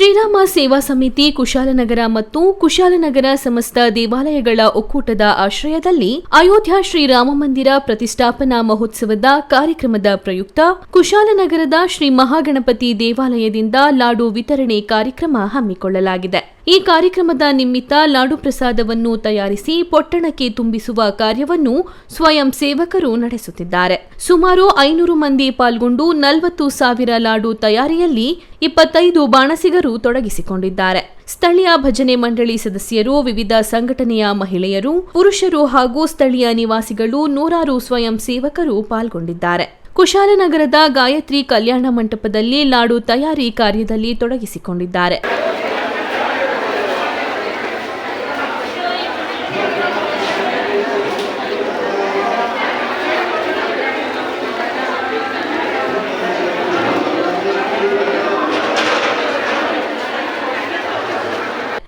ಶ್ರೀರಾಮ ಸೇವಾ ಸಮಿತಿ, ಕುಶಾಲನಗರ ಮತ್ತು ಕುಶಾಲನಗರ ಸಮಸ್ತ ದೇವಾಲಯಗಳ ಒಕ್ಕೂಟದ ಆಶ್ರಯದಲ್ಲಿ ಅಯೋಧ್ಯ ಶ್ರೀರಾಮ ಮಂದಿರ ಪ್ರತಿಷ್ಠಾಪನಾ ಮಹೋತ್ಸವದ ಕಾರ್ಯಕ್ರಮದ ಪ್ರಯುಕ್ತ ಕುಶಾಲನಗರದ ಶ್ರೀ ಮಹಾಗಣಪತಿ ದೇವಾಲಯದಿಂದ ಲಾಡು ವಿತರಣೆ ಕಾರ್ಯಕ್ರಮ ಹಮ್ಮಿಕೊಳ್ಳಲಾಗಿದೆ. ಈ ಕಾರ್ಯಕ್ರಮದ ನಿಮಿತ್ತ ಲಾಡು ಪ್ರಸಾದವನ್ನು ತಯಾರಿಸಿ ಪೊಟ್ಟಣಕ್ಕೆ ತುಂಬಿಸುವ ಕಾರ್ಯವನ್ನು ಸ್ವಯಂ ಸೇವಕರು ನಡೆಸುತ್ತಿದ್ದಾರೆ. ಸುಮಾರು ಐನೂರು ಮಂದಿ ಪಾಲ್ಗೊಂಡು ನಲವತ್ತು ಸಾವಿರ ಲಾಡು ತಯಾರಿಯಲ್ಲಿ ಇಪ್ಪತ್ತೈದು ಬಾಣಸಿಗರು ತೊಡಗಿಸಿಕೊಂಡಿದ್ದಾರೆ. ಸ್ಥಳೀಯ ಭಜನೆ ಮಂಡಳಿ ಸದಸ್ಯರು, ವಿವಿಧ ಸಂಘಟನೆಯ ಮಹಿಳೆಯರು, ಪುರುಷರು ಹಾಗೂ ಸ್ಥಳೀಯ ನಿವಾಸಿಗಳು ನೂರಾರು ಸ್ವಯಂ ಸೇವಕರು ಪಾಲ್ಗೊಂಡಿದ್ದಾರೆ. ಕುಶಾಲನಗರದ ಗಾಯತ್ರಿ ಕಲ್ಯಾಣ ಮಂಟಪದಲ್ಲಿ ಲಾಡು ತಯಾರಿ ಕಾರ್ಯದಲ್ಲಿ ತೊಡಗಿಸಿಕೊಂಡಿದ್ದಾರೆ.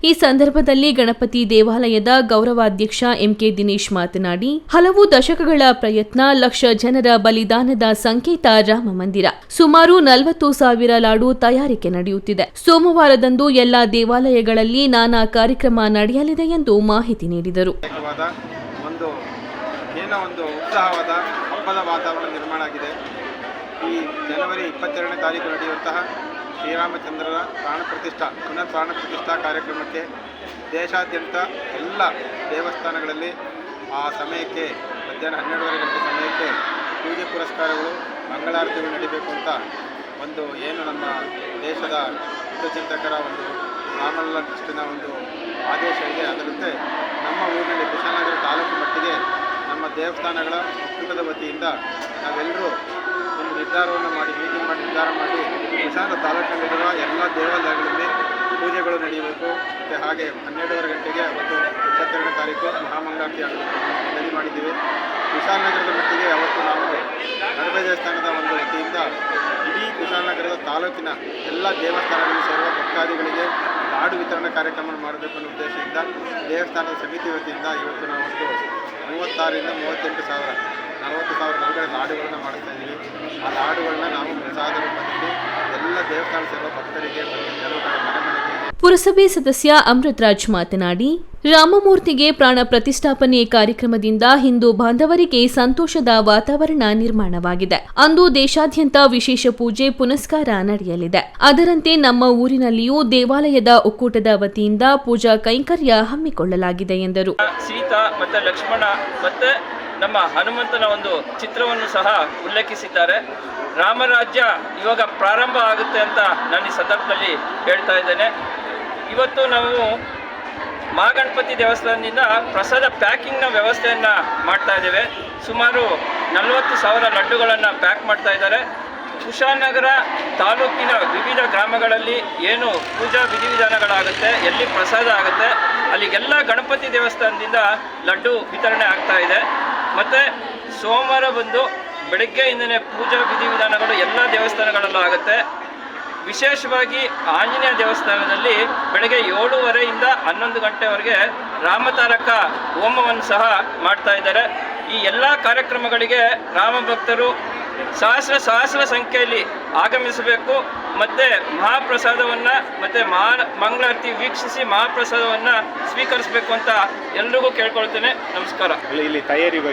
ಈ ಸಂದರ್ಭದಲ್ಲಿ ಗಣಪತಿ ದೇವಾಲಯದ ಗೌರವಾಧ್ಯಕ್ಷ ಎಂಕೆ ದಿನೇಶ್ ಮಾತನಾಡಿ, ಹಲವು ದಶಕಗಳ ಪ್ರಯತ್ನ ಲಕ್ಷ ಜನರ ಬಲಿದಾನದ ಸಂಕೇತ ರಾಮ ಮಂದಿರ. ಸುಮಾರು ನಲವತ್ತು ಸಾವಿರ ಲಾಡು ತಯಾರಿಕೆ ನಡೆಯುತ್ತಿದೆ. ಸೋಮವಾರದಂದು ಎಲ್ಲಾ ದೇವಾಲಯಗಳಲ್ಲಿ ನಾನಾ ಕಾರ್ಯಕ್ರಮ ನಡೆಯಲಿದೆ ಎಂದು ಮಾಹಿತಿ ನೀಡಿದರು. ಈ ಜನವರಿ ಇಪ್ಪತ್ತೆರಡನೇ ತಾರೀಕು ನಡೆಯುವಂತಹ ಶ್ರೀರಾಮಚಂದ್ರರ ಪ್ರಾಣ ಪ್ರತಿಷ್ಠಾ ಪುನಃ ಪ್ರಾಣ ಪ್ರತಿಷ್ಠಾ ಕಾರ್ಯಕ್ರಮಕ್ಕೆ ದೇಶಾದ್ಯಂತ ಎಲ್ಲ ದೇವಸ್ಥಾನಗಳಲ್ಲಿ ಆ ಸಮಯಕ್ಕೆ, ಮಧ್ಯಾಹ್ನ ಹನ್ನೆರಡುವರೆ ಗಂಟೆ ಸಮಯಕ್ಕೆ ಪೂಜೆ ಪುರಸ್ಕಾರಗಳು, ಮಂಗಳಾರತಿಗಳು ನಡೀಬೇಕು ಅಂತ ಒಂದು ಏನು ನಮ್ಮ ದೇಶದ ಹಿತಚಿಂತಕರ ಒಂದು ರಾಮಲ್ಲ ಟ್ರಸ್ಟಿನ ಒಂದು ಆದೇಶ ಇದೆ. ಅದರಂತೆ ನಮ್ಮ ಊರಿನಲ್ಲಿ ಕುಶಾಲನಗರ ತಾಲೂಕು ಮಟ್ಟಿಗೆ ನಮ್ಮ ದೇವಸ್ಥಾನಗಳ ಒಕ್ಕೂಟದ ವತಿಯಿಂದ ನಾವೆಲ್ಲರೂ ಒಂದು ನಿರ್ಧಾರವನ್ನು ನಿರ್ಧಾರ ಮಾಡಿ ಈಶಾನ ತಾಲೂಕಿನಲ್ಲಿರುವ ಎಲ್ಲ ದೇವಾಲಯಗಳಲ್ಲಿ ಪೂಜೆಗಳು ನಡೆಯಬೇಕು. ಮತ್ತು ಹಾಗೆ ಹನ್ನೆರಡೂವರೆ ಗಂಟೆಗೆ ಅವತ್ತು ಇಪ್ಪತ್ತೆರಡನೇ ತಾರೀಕು ಮಹಾಮಂಗಾರತಿ ರೆಡಿ ಮಾಡಿದ್ದೀವಿ. ಕುಶಾಲನಗರದ ಮಟ್ಟಿಗೆ ಅವತ್ತು ನಾವು ಗಣಪತಿ ದೇವಸ್ಥಾನದ ಒಂದು ವತಿಯಿಂದ ಇಡೀ ಕುಶಾಲನಗರದ ತಾಲೂಕಿನ ಎಲ್ಲ ದೇವಸ್ಥಾನಗಳಲ್ಲಿ ಸೇರುವ ಭಕ್ತಾದಿಗಳಿಗೆ ಲಾಡು ವಿತರಣಾ ಕಾರ್ಯಕ್ರಮ ಮಾಡಬೇಕು ಅನ್ನೋ ಉದ್ದೇಶದಿಂದ ದೇವಸ್ಥಾನದ ಸಮಿತಿ ವತಿಯಿಂದ ಇವತ್ತು ನಾವು ಮೂವತ್ತಾರರಿಂದ ಮೂವತ್ತೆಂಟು ಸಾವಿರ, ನಲವತ್ತು ಸಾವಿರ ಒಳಗಡೆ ಲಾಡುಗಳನ್ನು ಮಾಡ್ತಾ ಇದ್ದೀವಿ. ಎಲ್ಲ ದೇವಸ್ಥಾನ ಸೇರುವ ಭಕ್ತರಿಗೆ ಪುರಸಭೆ ಸದಸ್ಯ ಅಮೃತರಾಜ್ ಮಾತನಾಡಿ ರಾಮಮೂರ್ತಿಗೆ ಪ್ರಾಣ ಪ್ರತಿಷ್ಠಾಪನೆ ಕಾರ್ಯಕ್ರಮದಿಂದ ಹಿಂದೂ ಬಾಂಧವರಿಗೆ ಸಂತೋಷದ ವಾತಾವರಣ ನಿರ್ಮಾಣವಾಗಿದೆ. ಅಂದು ದೇಶಾದ್ಯಂತ ವಿಶೇಷ ಪೂಜೆ ಪುನಸ್ಕಾರ ನಡೆಯಲಿದೆ. ಅದರಂತೆ ನಮ್ಮ ಊರಿನಲ್ಲಿಯೂ ದೇವಾಲಯದ ಒಕ್ಕೂಟದ ವತಿಯಿಂದ ಪೂಜಾ ಕೈಂಕರ್ಯ ಹಮ್ಮಿಕೊಳ್ಳಲಾಗಿದೆ ಎಂದರು. ಸೀತಾ ಮತ್ತು ಲಕ್ಷ್ಮಣ ಮತ್ತು ನಮ್ಮ ಹನುಮಂತನ ಒಂದು ಚಿತ್ರವನ್ನು ಸಹ ಉಲ್ಲೇಖಿಸಿದ್ದಾರೆ. ರಾಮರಾಜ್ಯ ಇವಾಗ ಪ್ರಾರಂಭ ಆಗುತ್ತೆ ಅಂತ ನಾನು ಈ ಸಂದರ್ಭದಲ್ಲಿ ಹೇಳ್ತಾ ಇದ್ದೇನೆ. ಇವತ್ತು ನಾವು ಮಹಾಗಣಪತಿ ದೇವಸ್ಥಾನದಿಂದ ಪ್ರಸಾದ ಪ್ಯಾಕಿಂಗ್ನ ವ್ಯವಸ್ಥೆಯನ್ನು ಮಾಡ್ತಾ ಇದ್ದೇವೆ. ಸುಮಾರು ನಲವತ್ತು ಸಾವಿರ ಲಡ್ಡುಗಳನ್ನು ಪ್ಯಾಕ್ ಮಾಡ್ತಾ ಇದ್ದಾರೆ. ಕುಶಾಲನಗರ ತಾಲೂಕಿನ ವಿವಿಧ ಗ್ರಾಮಗಳಲ್ಲಿ ಏನು ಪೂಜಾ ವಿಧಿವಿಧಾನಗಳಾಗುತ್ತೆ, ಎಲ್ಲಿ ಪ್ರಸಾದ ಆಗುತ್ತೆ, ಅಲ್ಲಿಗೆಲ್ಲ ಗಣಪತಿ ದೇವಸ್ಥಾನದಿಂದ ಲಡ್ಡು ವಿತರಣೆ ಆಗ್ತಾ ಇದೆ. ಮತ್ತು ಸೋಮವಾರ ಬಂದು ಬೆಳಗ್ಗೆಯಿಂದನೇ ಪೂಜಾ ವಿಧಿವಿಧಾನಗಳು ಎಲ್ಲ ದೇವಸ್ಥಾನಗಳಲ್ಲೂ ಆಗುತ್ತೆ. ವಿಶೇಷವಾಗಿ ಆಂಜನೇಯ ದೇವಸ್ಥಾನದಲ್ಲಿ ಬೆಳಗ್ಗೆ ಏಳುವರೆಯಿಂದ ಹನ್ನೊಂದು ಗಂಟೆವರೆಗೆ ರಾಮತಾರಕ ಹೋಮವನ್ನು ಸಹ ಮಾಡ್ತಾ ಇದ್ದಾರೆ. ಈ ಎಲ್ಲ ಕಾರ್ಯಕ್ರಮಗಳಿಗೆ ರಾಮ ಭಕ್ತರು ಸಹಸ್ರ ಸಹಸ್ರ ಸಂಖ್ಯೆಯಲ್ಲಿ ಆಗಮಿಸಬೇಕು. ಮತ್ತು ಮಹಾಪ್ರಸಾದವನ್ನು ಮತ್ತು ಮಹಾ ಮಂಗಳಾರತಿ ವೀಕ್ಷಿಸಿ ಮಹಾಪ್ರಸಾದವನ್ನು ಸ್ವೀಕರಿಸಬೇಕು ಅಂತ ಎಲ್ರಿಗೂ ಕೇಳ್ಕೊಳ್ತೇನೆ. ನಮಸ್ಕಾರ. ಇಲ್ಲಿ ತಯಾರಿ ಬಗ್ಗೆ